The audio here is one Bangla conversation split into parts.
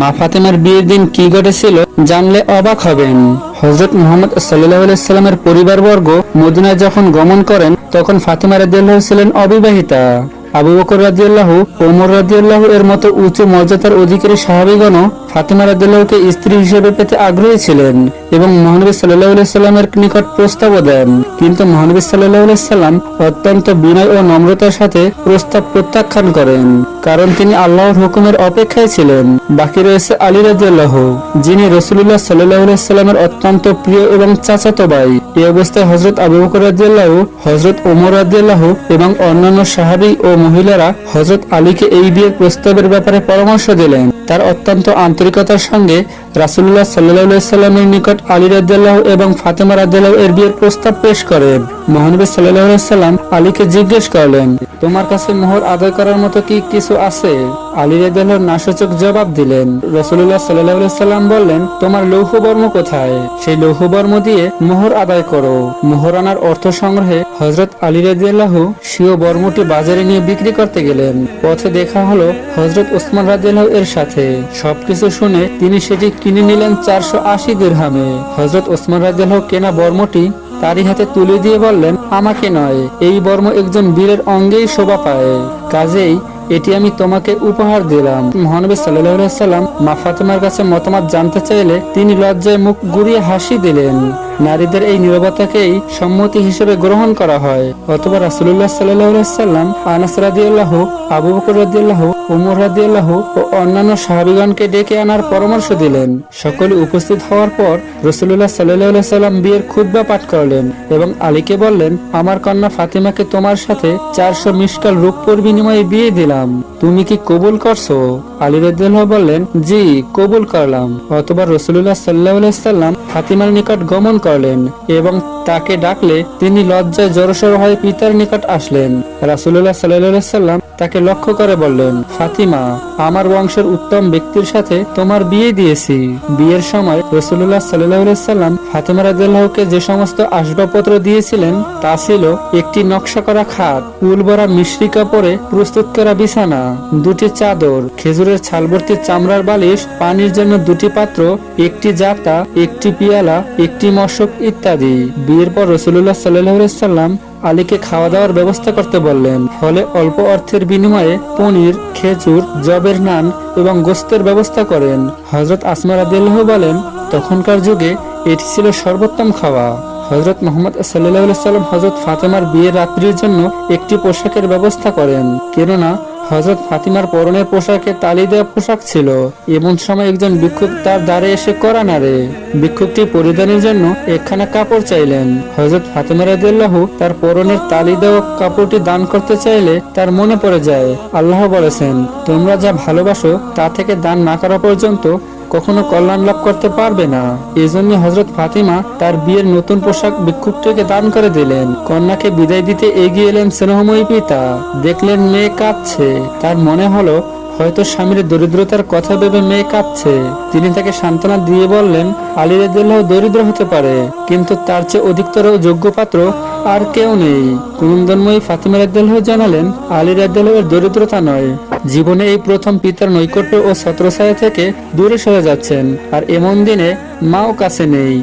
মা ফাতেমার বিয়ের দিন কি ঘটেছিল জানলে অবাক হবেন। হজরত মোহাম্মদ সাল্লাহ সাল্লামের পরিবারবর্গ মদিনায় যখন গমন করেন, তখন ফাতেমা রাজিউল্লাহ ছিলেন অবিবাহিতা। আবু বকর রাজিউল্লাহ ওমর রাজিউল্লাহ এর মতো উঁচু মর্যাদার অধিকারী সাহাবীগণ ফাতেমা রাদিয়াল্লাহুকে স্ত্রী হিসেবে পেতে আগ্রহী ছিলেন এবং মহানবী সাল্লাল্লাহু সাল্লামের নিকট প্রস্তাবও দেন। কিন্তু মহানবী সাল্লাল্লাহু সাল্লাম অত্যন্ত বিনয় ও নম্রতার সাথে প্রস্তাব প্রত্যাখ্যান করেন, কারণ তিনি আল্লাহর হুকুমের অপেক্ষায় ছিলেন। বাকি রয়েছে আলী রাদিয়াল্লাহু যিনি রসুল্লাহ সাল্লাল্লাহু সাল্লামের অত্যন্ত প্রিয় এবং চাচাতো ভাই। এই অবস্থায় হযরত আবু বকর রাদিয়াল্লাহু, হযরত ওমর রাদিয়াল্লাহু এবং অন্যান্য সাহাবী ও মহিলারা হযরত আলীকে এই বিয়ের প্রস্তাবের ব্যাপারে পরামর্শ দিলেন। তার অত্যন্ত আন্তরিকতার সঙ্গে রাসুল্লাহ সাল্লাহামের নিকট আলী রাজ্লাহ এবং ফাতেমা রাজ্লাহ এর বিয়ের প্রস্তাব পেশ করে। মহানবী সাল্লাহ সাল্লাম আলীকে জিজ্ঞেস করলেন, তোমার কাছে মোহর আদায় করার মতো কি কিছু আছে? আলী রাদিয়াল্লাহু নাসূচক জবাব দিলেন। সাল্লাল্লাহু সাল্লাম বললেন, তোমার লৌহ বর্ম কোথায়? সেই লৌহ বর্ম দিয়ে মোহর আদায় করো। মোহর আনার অর্থ সংগ্রহে হযরত আলী রাদিয়াল্লাহু স্বীয় বর্মটি বাজারে নিয়ে বিক্রি করতে গেলেন। পথে দেখা হলো হজরত ওসমান রাদিয়াল্লাহু এর সাথে। সবকিছু শুনে তিনি সেটি কিনে নিলেন চারশো আশি দিরহামে। হজরত ওসমান রাদিয়াল্লাহু কেনা বর্মটি তারই হাতে তুলে দিয়ে বললেন, আমাকে নয়, এই বর্ম একজন বীরের অঙ্গেই শোভা পায়। কাজেই এটি আমি তোমাকে উপহার দিলাম। মহানবী সাল্লাহ সাল্লাম মা ফাতেমার কাছে মতামত জানতে চাইলে তিনি লজ্জায় মুখ ঘুরিয়ে হাসি দিলেন। নারীদের এই নিরবতাকেই সম্মতি হিসেবে গ্রহণ করা হয়। অথবা আলাইহি সাল্লাম আনাস রাদিয়াল্লাহু, আবু বকর রাদিয়াল্লাহু ওমর রাদিয়াল্লাহু ও অন্যান্য সাহাবীগণকে ডেকে আনার পরামর্শ দিলেন। সকলে উপস্থিত হওয়ার পর রাসূলুল্লাহ সাল্লাল্লাহু আলাইহি সাল্লাম বিয়ের খুতবা পাঠ করলেন এবং আলীকে বললেন, আমার কন্যা ফাতিমাকে তোমার সাথে চারশো মিসকাল রূপর বিনিময়ে বিয়ে দিলাম। তুমি কি কবুল করছ? আলী রাদিয়াল্লাহু বললেন, জি, কবুল করলাম। অথবা রাসূলুল্লাহ সাল্লাল্লাহু আলাইহি সাল্লাম ফাতিমার নিকট গমন করলেন এবং তাকে ডাকলে তিনি লজ্জায় জড়সড় হয়ে পিতার নিকট আসলেন। সাল্লাল্লাহু সাল্লাম তাকে লক্ষ্য করে বললেন, ফাতিমা, আমার বংশের উত্তম ব্যক্তির সাথে তোমার বিয়ে দিয়েছি। বিয়ের সময় রসুল্লাহ সাল্লাম ফাতিমা রাদিয়াল্লাহুকে যে সমস্ত আসবাবপত্র দিয়েছিলেন তা ছিল একটি নকশা করা খাট, উল ভরা মিশ্রি কাপড়ে প্রস্তুত করা বিছানা, দুটি চাদর, খেজুরের ছালবর্তী চামড়ার বালিশ, পানির জন্য দুটি পাত্র, একটি জাতা, একটি পিয়ালা, একটি মশক ইত্যাদি। বিয়ের পর রসুল্লাহ সাল্লাম আলীকে খাওয়া দাওয়ার ব্যবস্থা করতে বললেন। ফলে অল্প অর্থের বিনিময়ে পনির, খেজুর জবের নান এবং গোস্তের ব্যবস্থা করেন। হজরত আসমা রাদিল্লাহ বলেন, তখনকার যুগে এটি ছিল সর্বোত্তম খাওয়া। হজরত মোহাম্মদ সাল্লাহ সাল্লাম হজরত ফাতেমার বিয়ের রাত্রির জন্য একটি পোশাকের ব্যবস্থা করেন। কেননা হজরত ফাতিমার পরনের পোশাকে তালি দেওয়া পোশাক ছিল। এমন সময় একজন ভিক্ষুক তার দ্বারে এসে করা নারে ভিক্ষুকটি পরিধানের জন্য একখানা কাপড় চাইলেন। হজরত ফাতিমা রাজু তার পরনের তালি দেওয়া কাপড়টি দান করতে চাইলে তার মনে পড়ে যায়। আল্লাহ বলেছেন, তোমরা যা ভালোবাসো তা থেকে দান না করা পর্যন্ত কখনো কল্যাণ লাভ করতে পারবে না। এজন্য হজরত ফাতিমা তার বিয়ের নতুন পোশাক ভিক্ষুকটিকে দান করে দিলেন। কন্যাকে বিদায় দিতে এগিয়ে এলেন স্নেহময়ী পিতা। দেখলেন মেয়ে কাঁদছে তার মনে হলো, হয়তো স্বামীর দরিদ্রতার কথা ভেবে মেয়ে কাঁদছে তিনি তাকে সান্ত্বনা দিয়ে বললেন, আলী দরিদ্র হতে পারে, কিন্তু তার চেয়ে অধিকতর যোগ্য পাত্র আর কেউ নেই। কুনন্দনময়ী ফাতিমা রাদিয়াল্লাহ জানালেন আলী রাদিয়াল্লাহের দরিদ্রতা নয়। জীবনে এই প্রথম পিতার নৈকট্য ও ছত্রছায়া থেকে দূরে সরে যাচ্ছেন, আর এমন দিনে মাও কাছে নেই।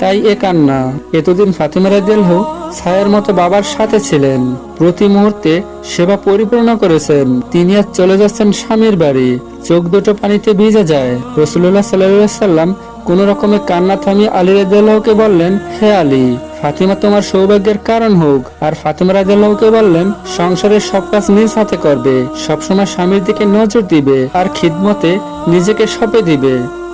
তাই এ কান্না। এতদিন ফাতিমা রাদিয়াল্লাহু ছায়ের মতো বাবার সাথে ছিলেন। প্রতি মুহূর্তে সেবা পরিপূর্ণ করেছেন। তিনি আজ চলে যাচ্ছেন স্বামীর বাড়ি। চোখ দুটো পানিতে ভিজে যায়। রসুল্লাহ সাল্লাহ সাল্লাম কোন রকমে কান্না থামিয়ে আলী রাদিয়াল্লাহুকে বললেন, হে আলী ফাতিমা তোমার সৌভাগ্যের কারণ হোক, আর ফাতিমা রাদিয়াল্লাহুকে বললেন, সংসারের সব কাজ নিজ হাতে করবে, সবসময় স্বামীর দিকে নজর দিবে, আর খিদমতে নিজেকে সপে দিবে।